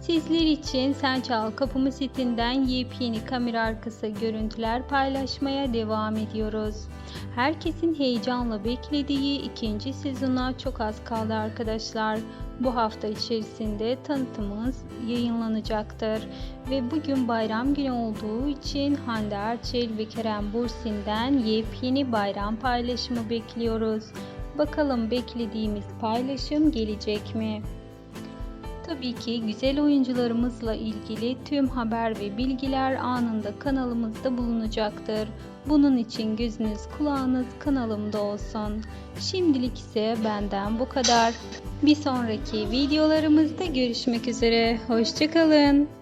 Sizler için Sen Çal Kapımı sitinden yepyeni kamera arkası görüntüler paylaşmaya devam ediyoruz. Herkesin heyecanla beklediği ikinci sezona çok az kaldı arkadaşlar. Bu hafta içerisinde tanıtımımız yayınlanacaktır. Ve bugün bayram günü olduğu için Hande Erçel ve Kerem Bursin'den yepyeni bayram paylaşımı bekliyoruz. Bakalım beklediğimiz paylaşım gelecek mi? Tabii ki güzel oyuncularımızla ilgili tüm haber ve bilgiler anında kanalımızda bulunacaktır. Bunun için gözünüz kulağınız kanalımda olsun. Şimdilik ise benden bu kadar. Bir sonraki videolarımızda görüşmek üzere. Hoşçakalın.